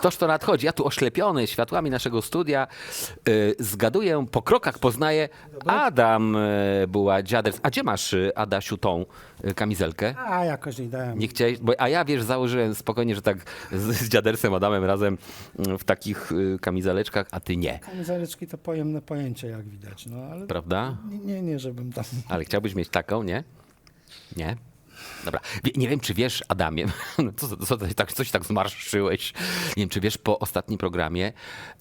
Ktoż to nadchodzi? Ja tu oślepiony światłami naszego studia y, zgaduję, po krokach poznaję Adam y, była dziaders. A gdzie masz, y, Adasiu, tą y, kamizelkę? A jakoś nie dałem. Nie chciałeś, bo, a ja wiesz, założyłem spokojnie, że tak z, z dziadersem Adamem razem mm, w takich y, kamizeleczkach, a ty nie, Kamizeleczki to pojemne pojęcie, jak widać. No, ale prawda? nie, nie, nie, żebym tam... Ale chciałbyś mieć taką, nie? Nie? Dobra. Nie wiem, czy wiesz, Adamie, no co, co, tak, coś tak zmarszyłeś. Nie wiem, czy wiesz, po ostatnim programie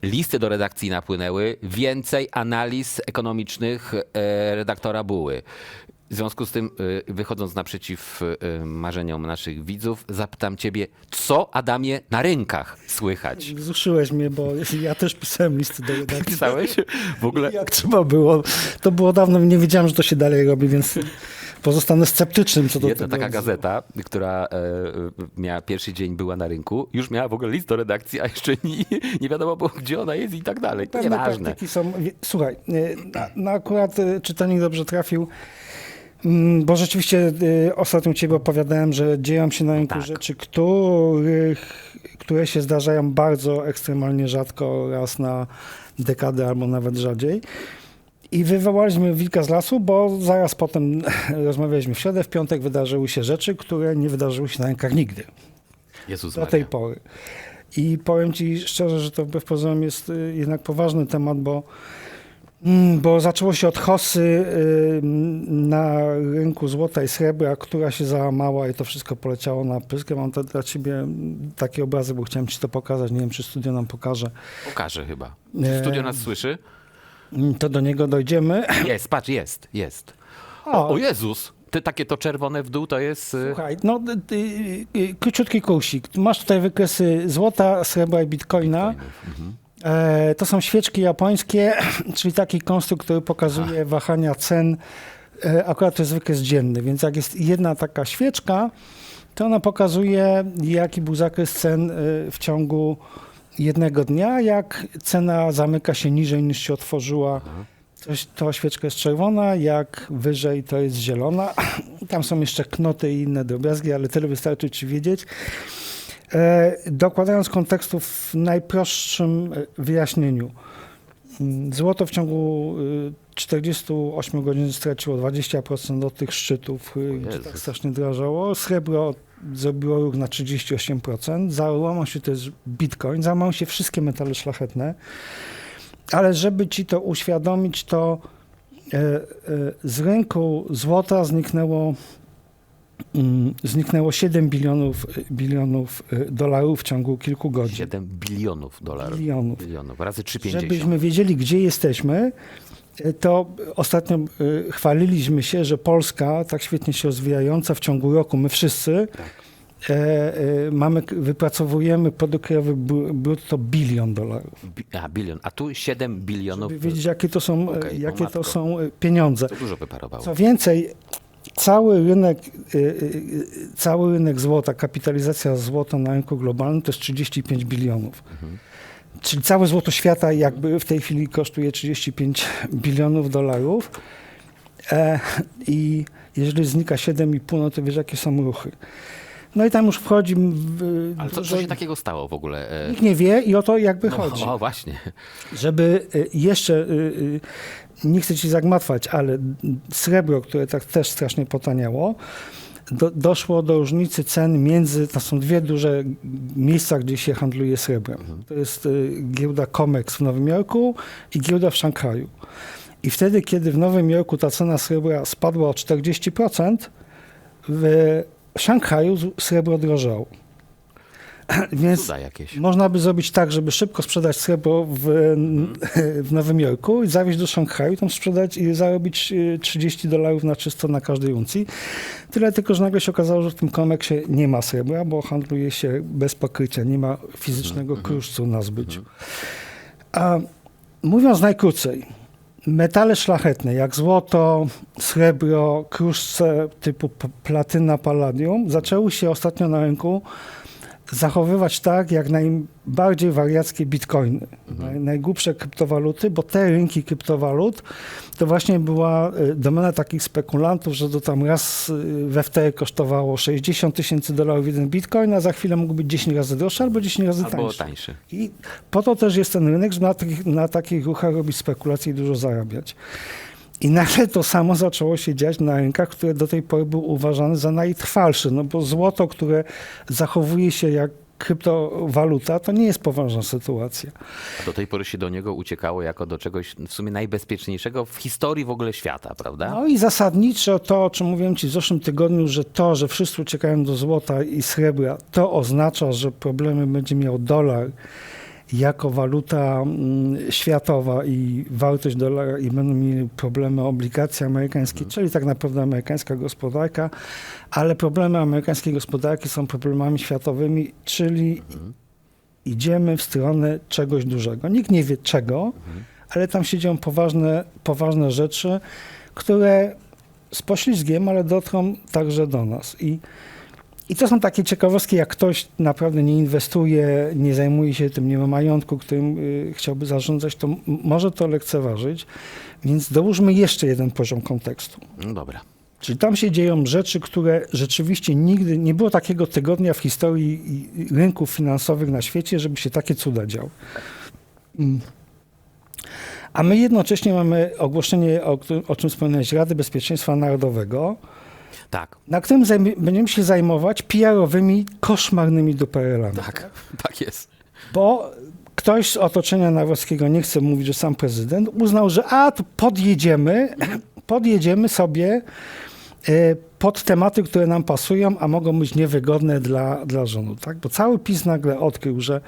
listy do redakcji napłynęły, więcej analiz ekonomicznych e, redaktora Buły. W związku z tym, e, wychodząc naprzeciw e, marzeniom naszych widzów, zapytam ciebie, co, Adamie, na rynkach słychać? Wzruszyłeś mnie, bo ja też pisałem listy do redakcji. Pisałeś? W ogóle Jak trzeba było. To było dawno, nie wiedziałem, że to się dalej robi, więc pozostanę sceptycznym co do Jedna tego. taka gazeta, która e, e, miała pierwszy dzień, była na rynku, już miała w ogóle list do redakcji, a jeszcze nie, nie wiadomo było, gdzie ona jest i tak dalej. Pewne Nieważne. praktyki są. Słuchaj, na, na akurat y, czytelnik dobrze trafił. mm, Bo rzeczywiście ostatnio ciebie opowiadałem, że dzieją się na rynku tak. rzeczy, których, które się zdarzają bardzo ekstremalnie rzadko, raz na dekadę albo nawet rzadziej. I wywołaliśmy wilka z lasu, bo zaraz potem rozmawialiśmy w środę, w piątek wydarzyły się rzeczy, które nie wydarzyły się na rękach nigdy Jezus do Maria. tej pory. I powiem ci szczerze, że to wbrew pozorom jest y, jednak poważny temat, bo, mm, bo zaczęło się od hosy y, na rynku złota i srebra, która się załamała i to wszystko poleciało na pyskę. Mam to dla ciebie mm, takie obrazy, bo chciałem ci to pokazać. Nie wiem, czy studio nam pokaże. Pokażę chyba. Czy studio nas słyszy? To do niego dojdziemy. Jest, patrz, jest, jest. O, O, Jezus! Ty, takie to czerwone w dół to jest... y, Słuchaj, no y, y, y, króciutki kursik. Masz tutaj wykresy złota, srebra i bitcoina. E, to są świeczki japońskie, czyli taki konstrukt, który pokazuje wahania cen. E, akurat to jest wykres dzienny, więc jak jest jedna taka świeczka, to ona pokazuje, jaki był zakres cen e, w ciągu jednego dnia. Jak cena zamyka się niżej niż się otworzyła, to, to świeczka jest czerwona, jak wyżej to jest zielona. Tam są jeszcze knoty i inne drobiazgi, ale tyle wystarczy ci wiedzieć. E, dokładając kontekstu w najprostszym e, wyjaśnieniu. Mm, Złoto w ciągu y, 48 godzin straciło 20% od tych szczytów, y, gdzie tak strasznie drażało. Srebro zrobiło ruch na 38%. Załamał się też bitcoin, załamały się wszystkie metale szlachetne. Ale żeby ci to uświadomić, to e, e, z rynku złota zniknęło, mm, zniknęło 7 bilionów, bilionów e, dolarów w ciągu kilku godzin. 7 bilionów dolarów. Bilionów. Bilionów. Razy 3,50. Żebyśmy wiedzieli, gdzie jesteśmy, to ostatnio e, chwaliliśmy się, że Polska, tak świetnie się rozwijająca w ciągu roku, my wszyscy, e, e, mamy, wypracowujemy produkt krajowy bru- brutto bilion dolarów. A, bilion. A tu 7 bilionów. Żeby wiedzieć, jakie to są, e, Okej, o jakie to są pieniądze. To dużo wyparowało. Co więcej, cały rynek, y, y, y, cały rynek złota, kapitalizacja złota na rynku globalnym to jest 35 bilionów. Czyli całe złoto świata jakby w tej chwili kosztuje 35 bilionów dolarów. E, I jeżeli znika 7,5, no to wiesz, jakie są ruchy. No i tam już wchodzi... w- Ale co, co się takiego stało w ogóle? E, Nikt nie wie i o to jakby chodzi No, o, właśnie. żeby y, jeszcze, y, nie chcę ci zagmatwać, ale srebro, które tak też strasznie potaniało, do, doszło do różnicy cen między, to są dwie duże miejsca, gdzie się handluje srebrem. To jest y, giełda COMEX w Nowym Jorku i giełda w Szanghaju. I wtedy, kiedy w Nowym Jorku ta cena srebra spadła o 40%, w Szanghaju srebro drożało. Więc można by zrobić tak, żeby szybko sprzedać srebro w, w Nowym Jorku i zawieźć do Szanghaju, tam sprzedać i zarobić y, 30 dolarów na czysto na każdej uncji. Tyle tylko, że nagle się okazało, że w tym komeksie nie ma srebra, bo handluje się bez pokrycia, nie ma fizycznego kruszcu na zbyciu. A mówiąc najkrócej, metale szlachetne jak złoto, srebro, kruszce typu platyna, palladium zaczęły się ostatnio na rynku zachowywać tak, jak najbardziej wariackie bitcoiny, naj, najgłupsze kryptowaluty, bo te rynki kryptowalut to właśnie była y, domena takich spekulantów, że to tam raz y, we wtedy kosztowało 60 tysięcy dolarów jeden bitcoin, a za chwilę mógł być 10 razy droższy albo 10 razy Albo tańszy. tańszy. I po to też jest ten rynek, żeby na, na takich ruchach robić spekulacje i dużo zarabiać. I nagle to samo zaczęło się dziać na rynkach, które do tej pory były uważane za najtrwalsze, no bo złoto, które zachowuje się jak kryptowaluta, to nie jest poważna sytuacja. A do tej pory się do niego uciekało jako do czegoś w sumie najbezpieczniejszego w historii w ogóle świata, prawda? No i zasadniczo to, o czym mówiłem Ci w zeszłym tygodniu, że to, że wszyscy uciekają do złota i srebra, to oznacza, że problemy będzie miał dolar jako waluta mm, światowa i wartość dolara i będą mieli problemy obligacje amerykańskie, czyli tak naprawdę amerykańska gospodarka, ale problemy amerykańskiej gospodarki są problemami światowymi, czyli idziemy w stronę czegoś dużego. Nikt nie wie czego, ale tam się dzieją poważne, poważne rzeczy, które z poślizgiem, ale dotrą także do nas. I, I to są takie ciekawostki, jak ktoś naprawdę nie inwestuje, nie zajmuje się tym, nie ma majątku, którym y, chciałby zarządzać, to może to lekceważyć. Więc dołóżmy jeszcze jeden poziom kontekstu. No dobra. Czyli tam się dzieją rzeczy, które rzeczywiście nigdy nie było takiego tygodnia w historii i- i rynków finansowych na świecie, żeby się takie cuda działy. Mm. A my jednocześnie mamy ogłoszenie, o, o czym wspomniałeś, Rady Bezpieczeństwa Narodowego, Tak, na którym będziemy się zajmować PR-owymi, koszmarnymi duperelami. tak, tak jest. Bo ktoś z otoczenia Nawrockiego, nie chcę mówić, że sam prezydent, uznał, że a, tu podjedziemy, podjedziemy sobie e, pod tematy, które nam pasują, a mogą być niewygodne dla, dla rządu. Tak? Bo cały PiS nagle odkrył, że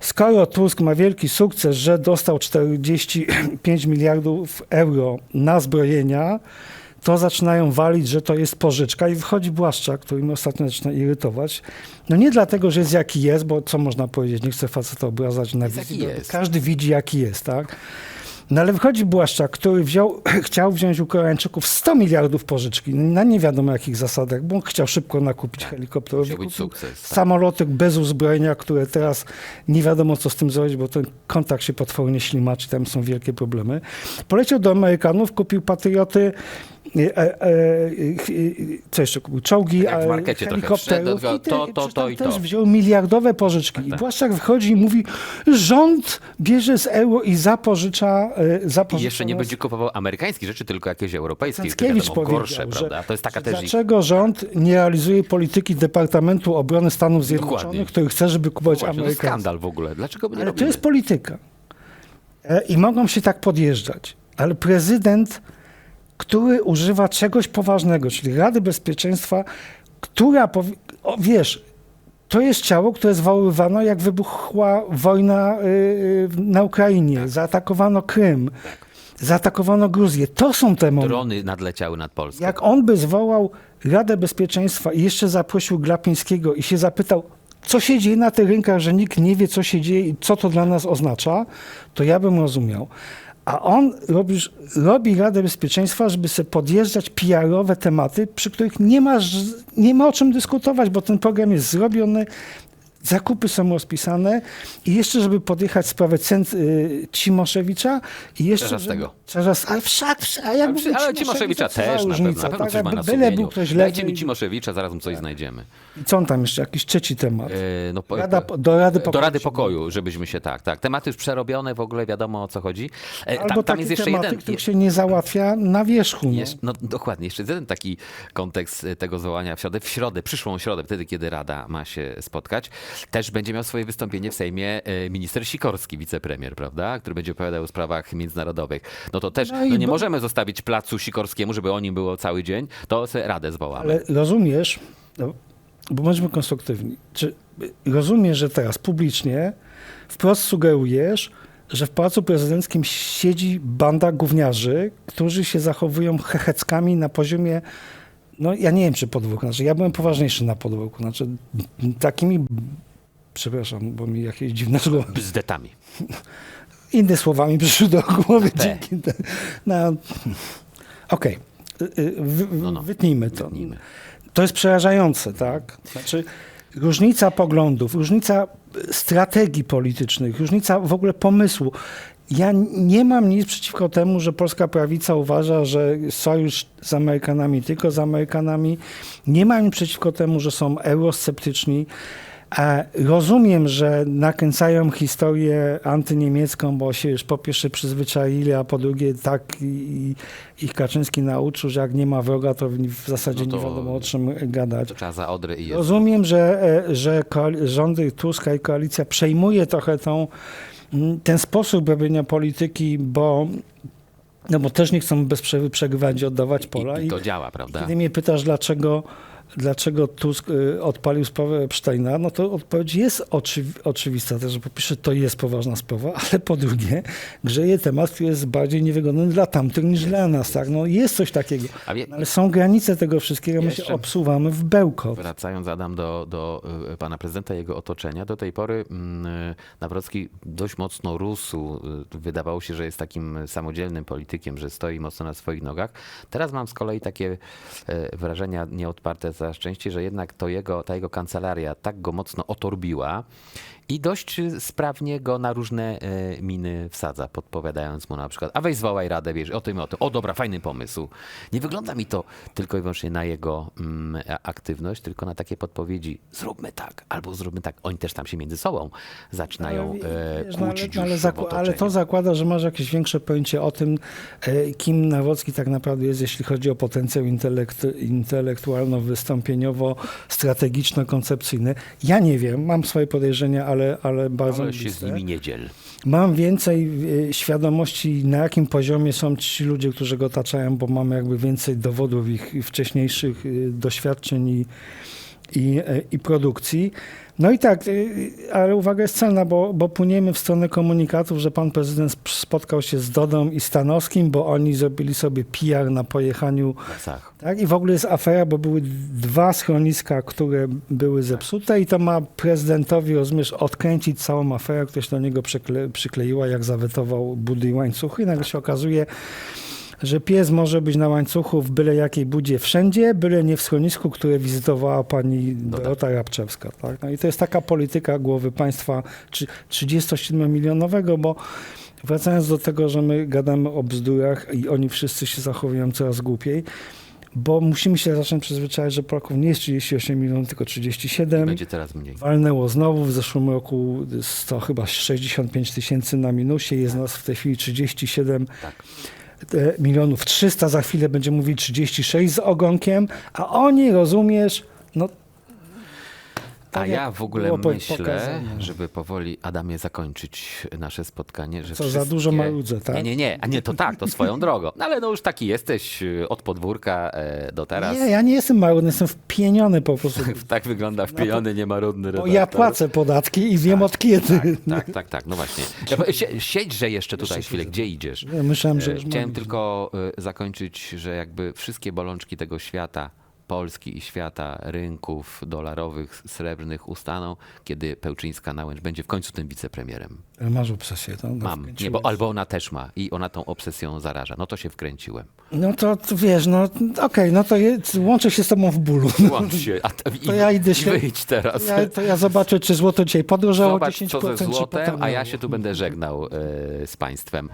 skoro Tusk ma wielki sukces, że dostał 45 miliardów euro na zbrojenia, to zaczynają walić, że to jest pożyczka i wychodzi Błaszczak, który mnie ostatnio zaczyna irytować. No nie dlatego, że jest jaki jest, bo co można powiedzieć, nie chcę faceta obrażać na wizji, każdy widzi jaki jest, tak? No ale wychodzi Błaszczak, który wziął, chciał wziąć u Koreańczyków 100 miliardów pożyczki na nie wiadomo jakich zasadach, bo on chciał szybko nakupić Kupił sukces, tak. Samoloty bez uzbrojenia, które teraz nie wiadomo co z tym zrobić, bo ten kontakt się potwornie ślimaczy, tam są wielkie problemy. Poleciał do Amerykanów, kupił patrioty, e, e, e, co jeszcze kupił? Czołgi, Tak e, helikopterów wszedł, te, to, to, to i też to. wziął miliardowe pożyczki. I Błaszczak wychodzi i mówi, rząd bierze z euro i zapożycza, e, I jeszcze nie będzie kupował amerykańskich rzeczy, tylko jakieś europejskie. to Cęckiewicz wiadomo, gorsze, że, prawda? To jest taka też dlaczego rząd nie realizuje polityki Departamentu Obrony Stanów Zjednoczonych, Dokładnie. który chce, żeby kupować to amerykańskie. skandal w ogóle. Dlaczego by nie Ale to jest polityka. E, I mogą się tak podjeżdżać. Ale prezydent, który używa czegoś poważnego, czyli Rady Bezpieczeństwa, która, powi- o, wiesz, to jest ciało, które zwoływano, jak wybuchła wojna y, y, na Ukrainie. Zaatakowano Krym, zaatakowano Gruzję. To są te momenty. Drony nadleciały nad Polską. Jak on by zwołał Radę Bezpieczeństwa i jeszcze zaprosił Glapińskiego i się zapytał, co się dzieje na tych rynkach, że nikt nie wie, co się dzieje i co to dla nas oznacza, to ja bym rozumiał. A on robi, robi Radę Bezpieczeństwa, żeby sobie podjeżdżać PR-owe tematy, przy których nie ma, nie ma o czym dyskutować, bo ten program jest zrobiony, zakupy są rozpisane i jeszcze, żeby podjechać sprawę cent y, Cimoszewicza i jeszcze, Czerzastego. żeby... Czerzast, ale wszak, wszak, a jak Ale, mówię ale Cimoszewicza też na pewno. Na pewno tak? coś ma na byle był ktoś Dajcie mi Cimoszewicza, zaraz mu coś znajdziemy. I co on tam jeszcze? Jakiś trzeci temat. E, no, po- Rada, do Rady Pokoju. Do Rady Pokoju, żebyśmy się tak, tak. Tematy już przerobione, w ogóle wiadomo o co chodzi. E, Albo tam, tam jest jeszcze tematy, jeden. których się nie załatwia na wierzchu. No. Jeszcze, no dokładnie, jeszcze jeden taki kontekst e, tego zwołania w środę. W środę, przyszłą środę, wtedy kiedy Rada ma się spotkać, też będzie miał swoje wystąpienie w Sejmie e, minister Sikorski, wicepremier, prawda? Który będzie opowiadał o sprawach międzynarodowych. No to też, No no, nie bo- możemy zostawić placu Sikorskiemu, żeby o nim było cały dzień, to sobie Radę zwołamy. Ale rozumiesz, no, bo bądźmy konstruktywni, czy rozumiesz, że teraz publicznie wprost sugerujesz, że w Pałacu Prezydenckim siedzi banda gówniarzy, którzy się zachowują hecheckami na poziomie no ja nie wiem, czy podwórku. Znaczy, ja byłem poważniejszy na podwórku. Znaczy, takimi, przepraszam, bo mi jakieś dziwne słowa, Bzdetami. inne słowami przyszły do głowy. Te. Dzięki. te- No, Okej, Y, y, No, no. wytnijmy to. Wytnijmy. To jest przerażające, tak? Znaczy, różnica poglądów, różnica strategii politycznych, różnica w ogóle pomysłu. Ja nie mam nic przeciwko temu, że polska prawica uważa, że sojusz z Amerykanami tylko z Amerykanami. Nie mam nic przeciwko temu, że są eurosceptyczni. Rozumiem, że nakręcają historię antyniemiecką, bo się już po pierwsze przyzwyczaili, a po drugie tak i, i Kaczyński nauczył, że jak nie ma wroga, to w zasadzie No to- nie wiadomo o czym gadać. To trzeba za Odry i jest. Rozumiem, że, e, że rządy Tuska i koalicja przejmuje trochę tą, ten sposób robienia polityki, bo, no bo też nie chcą bez przerwy przegrywać i oddawać pola. I, I to działa, prawda? Kiedy mnie pytasz, dlaczego, dlaczego Tusk y, odpalił sprawę Epsteina, no to odpowiedź jest oczywi- oczywista. Też, że po pierwsze to jest poważna sprawa, ale po drugie grzeje temat, który jest bardziej niewygodny dla tamtych niż dla nas. Tak? No, jest coś takiego. No, ale są granice tego wszystkiego, my się obsuwamy w bełkot. Wracając, Adam, do, do y, pana prezydenta i jego otoczenia, do tej pory mm, y, Nawrocki dość mocno rósł. Wydawało się, że jest takim samodzielnym politykiem, że stoi mocno na swoich nogach. Teraz mam z kolei takie wrażenia nieodparte za szczęście, że jednak to jego, ta jego kancelaria tak go mocno otorbiła i dość sprawnie go na różne e, miny wsadza, podpowiadając mu na przykład, a weź zwołaj radę, wiesz, o tym, o tym, o dobra, fajny pomysł. Nie wygląda mi to tylko i wyłącznie na jego mm, aktywność, tylko na takie podpowiedzi, zróbmy tak, albo zróbmy tak. Oni też tam się między sobą zaczynają e, Wiesz, no ale, kłócić no ale, ale otoczeniu. to zakłada, że masz jakieś większe pojęcie o tym, e, kim Nawrocki tak naprawdę jest, jeśli chodzi o potencjał intelekt, intelektualno-wystąpieniowo-strategiczno-koncepcyjny. Ja nie wiem, mam swoje podejrzenia, ale, ale bardzo Ale się z nimi nie dziel. Mam więcej e, świadomości, na jakim poziomie są ci ludzie, którzy go otaczają, bo mamy jakby więcej dowodów ich wcześniejszych e, doświadczeń i, i, e, i produkcji. No i tak, y, ale uwaga jest celna, bo, bo płyniemy w stronę komunikatów, że pan prezydent sp- spotkał się z Dodą i Stanowskim, bo oni zrobili sobie PR na pojechaniu. Lasach. Tak? I w ogóle jest afera, bo były dwa schroniska, które były zepsute i to ma prezydentowi, rozumiesz, odkręcić całą aferę, się do niego przykle, przykleiła, jak zawetował budy i łańcuchy. I nagle się okazuje, że pies może być na łańcuchu w byle jakiej budzie wszędzie, byle nie w schronisku, które wizytowała pani Dorota Rabczewska. Tak? No i to jest taka polityka głowy państwa trzy- 37-milionowego, bo wracając do tego, że my gadamy o bzdurach i oni wszyscy się zachowują coraz głupiej, bo musimy się zacząć przyzwyczaić, że Polaków nie jest 38 milionów, tylko 37. Będzie teraz mniej. Walnęło znowu, w zeszłym roku jest to chyba 65 tysięcy na minusie, jest nas w tej chwili 37 Tak. Milionów 300, za chwilę będzie mówić 36 z ogonkiem, a oni, rozumiesz, no A tak ja w ogóle myślę, pokazane. żeby powoli, Adamie, zakończyć nasze spotkanie. Że Co, za wszystkie... dużo marudzę, tak? Nie, nie, nie. A nie, to tak, to swoją drogą. No ale no już taki jesteś y, od podwórka e, do teraz. Nie, ja nie jestem marudny, jestem wpieniony po prostu, Tak wygląda wpieniony, niemarudny bo redaktor. ja płacę podatki i wiem od kiedy. Tak, tak, tak, no właśnie. Siedźże jeszcze tutaj chwilę, gdzie idziesz? Ja myślałem, że E, Chciałem tylko e, zakończyć, że jakby wszystkie bolączki tego świata, Polski i świata, rynków dolarowych, srebrnych ustaną, kiedy Pełczyńska na Łęcz będzie w końcu tym wicepremierem. Masz obsesję, to no, Mam. Nie, bo albo ona też ma i ona tą obsesją zaraża. No to się wkręciłem. No to, to wiesz, no okej, no to je, łączę się z tobą w bólu. Łącz się. A, t- i, To ja idę się- wyjdź teraz. Ja, to ja zobaczę, czy złoto dzisiaj podrożało Zobacz 10% co ze złotem, a ja się tu będę żegnał e, z państwem.